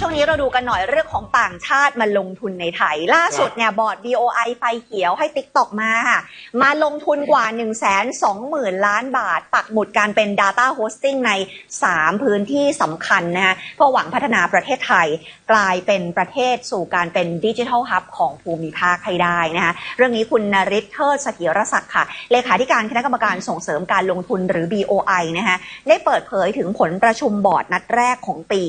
ช่วงนี้เราดูกันหน่อยเรื่องของต่างชาติมาลงทุนในไทย ล่าสุดเนี่ยบอร์ด BOI ไฟเขียวให้ TikTok มาค่ะ มาลงทุนกว่า 1 2 0 0 0 0 ล้านบาท ปักหมุดการเป็น Data Hosting ใน 3 พื้นที่สำคัญนะคะเพื่อหวังพัฒนาประเทศไทย กลายเป็นประเทศสู่การเป็นดิจิทัลฮับของภูมิภาคให้ได้นะคะเรื่องนี้คุณนริศเทิดสถียรศักดิ์ค่ะ เลขาธิการคณะกรรมการส่งเสริมการลงทุนหรือ BOI นะคะได้เปิดเผยถึงผลประชุมบอร์ดนัดแรกของปี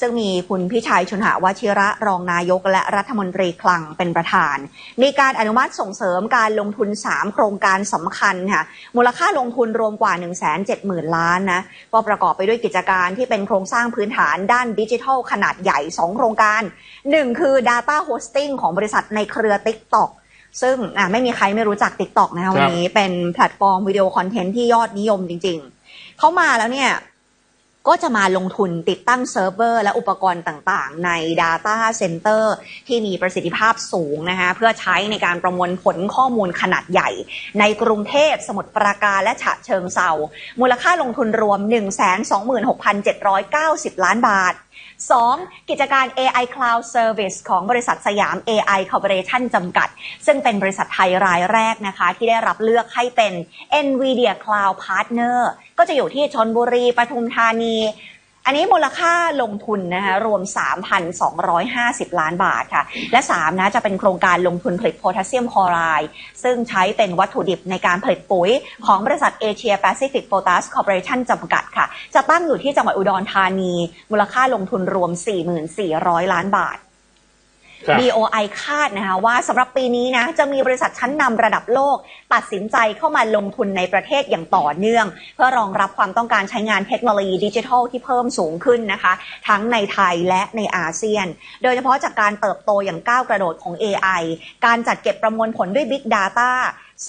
ซึ่งมีคุณพิชัยชุนหาวชิระรองนายกและรัฐมนตรีคลังเป็นประธาน มีการอนุมัติส่งเสริมการลงทุน 3 โครงการสำคัญค่ะมูลค่าลงทุนรวมกว่า 1 7 0 0 0 0 ล้านนะก็ประกอบไปด้วยกิจการที่เป็นโครงสร้างพื้นฐานด้านดิจิทัลขนาดใหญ่ 2 โครงการ 1 คือ Data Hosting ของบริษัทในเครือ TikTok ซึ่งอะไม่มีใครไม่รู้จัก TikTok นะคะวันนี้เป็นแพลตฟอร์มวิดีโอคอนเทนต์ที่ยอดนิยมจริง ๆ เข้ามาแล้วเนี่ย ก็จะมาลงทุนติดตั้งเซิร์ฟเวอร์และอุปกรณ์ต่างๆ ใน Data Center ที่มีประสิทธิภาพสูงนะคะเพื่อใช้ในการประมวลผลข้อมูลขนาดใหญ่ ในกรุงเทพสมุทรปราการและฉะเชิงเซามูลค่าลงทุนรวม 126,790 ล้านบาท 2. กิจการ AI Cloud Service ของบริษัทสยาม AI Corporation จำกัด ซึ่งเป็นบริษัทไทยรายแรกนะคะ ที่ได้รับเลือกให้เป็น NVIDIA Cloud Partner ก็จะอยู่ที่ชนบุรีปทุมธานี อันนี้มูลค่าลงทุนนะคะรวม 3,250 ล้านบาทค่ะ และ 3 นะจะเป็นโครงการลงทุนผลิตโพแทสเซียมคลอไรด์ซึ่งใช้เป็นวัตถุดิบในการผลิตปุ๋ย ของบริษัทเอเชียแปซิฟิกโพตัสคอร์ปอเรชั่นจำกัดค่ะ จะตั้งอยู่ที่จังหวัดอุดรธานี มูลค่าลงทุนรวม 4,400ล้านบาท BOI คาดนะคะว่าสำหรับปีนี้นะจะมีบริษัทชั้นนำระดับโลก ตัดสินใจเข้ามาลงทุนในประเทศอย่างต่อเนื่อง เพื่อรองรับความต้องการใช้งานเทคโนโลยีดิจิทัลที่เพิ่มสูงขึ้นนะคะ ทั้งในไทยและในอาเซียน โดยเฉพาะจากการเติบโตอย่างก้าวกระโดดของ AI การจัดเก็บประมวลผลด้วย Big Data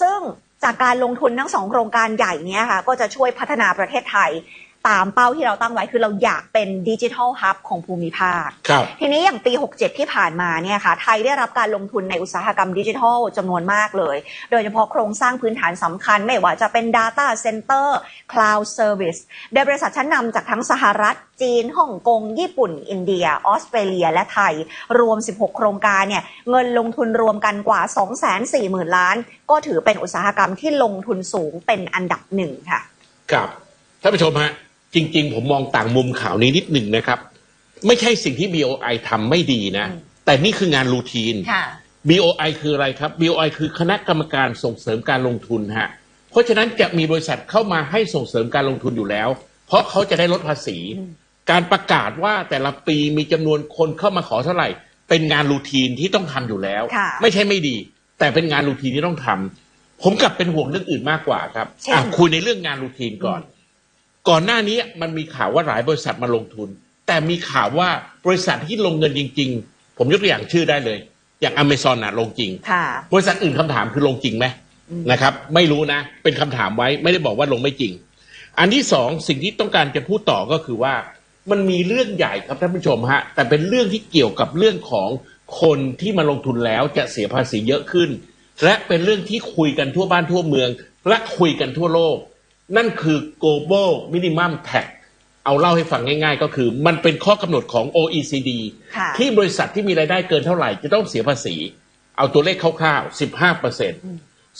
ซึ่งจากการลงทุนทั้งสองโครงการใหญ่นี้ค่ะก็จะช่วยพัฒนาประเทศไทย ตามเป้าที่เราตั้งไว้คือเราอยากเป็นดิจิทัลฮับของภูมิภาค ครับทีนี้อย่างปี 67 ที่ผ่านมาเนี่ยค่ะไทยได้รับการลงทุนในอุตสาหกรรมดิจิทัลจำนวนมากเลย โดยเฉพาะโครงสร้างพื้นฐานสำคัญไม่ว่าจะเป็น Data Center Cloud Service โดยบริษัทชั้นนำจากทั้งสหรัฐ จีนฮ่องกง ญี่ปุ่น อินเดีย ออสเตรเลีย และไทย รวม 16 โครงการเนี่ยเงินลงทุนรวมกันกว่า 240,000 ล้าน ก็ถือเป็นอุตสาหกรรมที่ลงทุนสูงเป็นอันดับหนึ่งค่ะ ครับท่านผู้ชมฮะ จริง ๆ ผมมองต่างมุมข่าวนี้นิดหนึ่งนะครับ ไม่ใช่สิ่งที่ BOI ทำไม่ดีนะอืมแต่นี่คืองานรูทีน ค่ะ BOI คืออะไรครับ BOI คือคณะกรรมการส่งเสริมการลงทุนฮะ เพราะฉะนั้นจะมีบริษัทเข้ามาให้ส่งเสริมการลงทุนอยู่แล้ว เพราะเขาจะได้ลดภาษีอืมการประกาศว่าแต่ละปีมีจำนวนคนเข้ามาขอเท่าไหร่ เป็นงานรูทีนที่ต้องทำอยู่แล้ว ค่ะ ไม่ใช่ไม่ดี แต่เป็นงานรูทีนที่ต้องทำผมกลับเป็นห่วงเรื่องอื่นมากกว่าครับเช่น อะคุยในเรื่องงานรูทีนก่อน ก่อนหน้านี้มันมีข่าวว่าหลายบริษัทมาลงทุน แต่มีข่าวว่าบริษัทที่ลงเงินจริง ๆ ผมยกตัวอย่างชื่อได้เลย อย่างอเมซอนน่ะลงจริงค่ะบริษัทอื่นคำถามคือลงจริงไหมอืมนะครับ ไม่รู้นะ เป็นคำถามไว้ไม่ได้บอกว่าลงไม่จริง อันที่สองสิ่งที่ต้องการจะพูดต่อก็คือว่า มันมีเรื่องใหญ่ครับท่านผู้ชมฮะแต่เป็นเรื่องที่เกี่ยวกับเรื่องของคนที่มาลงทุนแล้วจะเสียภาษีเยอะขึ้น และเป็นเรื่องที่คุยกันทั่วบ้านทั่วเมือง และคุยกันทั่วโลก นั่นคือ global minimum tax เอาเล่าให้ฟังง่ายๆ ก็คือ มันเป็นข้อกำหนดของ OECD ค่ะที่บริษัทที่มีรายได้เกินเท่าไหร่จะต้องเสียภาษี เอาตัวเลขคร่าวๆ 15เปอร์เซ็นต์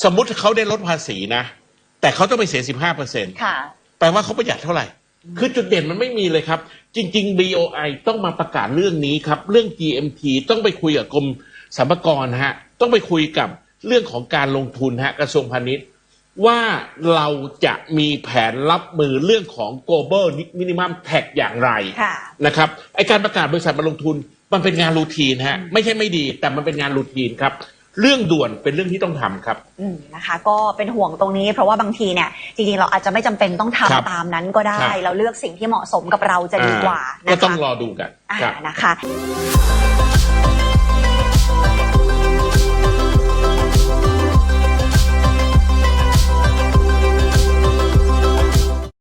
สมมุติเขาได้ลดภาษีนะ แต่เขาต้องไปเสีย 15เปอร์เซ็นต์ค่ะแปลว่าเขาประหยัดเท่าไหร่ คือจุดเด่นมันไม่มีเลยครับ จริง ๆ BOI ต้องมาประกาศเรื่องนี้ครับ เรื่อง GMT ต้องไปคุยกับกรมสรรพากรฮะ ต้องไปคุยกับเรื่องของการลงทุนฮะกระทรวงพาณิชย์ ว่าเราจะมีแผนรับมือเรื่องของ global minimum tax อย่างไรค่ะนะครับไอการประกาศบริษัทมาลงทุนมันเป็นงานรูทีนฮะไม่ใช่ไม่ดีแต่มันเป็นงานรูทีนครับเรื่องด่วนเป็นเรื่องที่ต้องทำครับอืมนะคะ ก็เป็นห่วงตรงนี้ เพราะว่าบางทีเนี่ยจริงๆเราอาจจะไม่จำเป็นต้องครับทำตามนั้นก็ได้ครับเราเลือกสิ่งที่เหมาะสมกับเราจะดีกว่าอ่ก็นะต้องคะรอดูกันอ่าครับนะคะ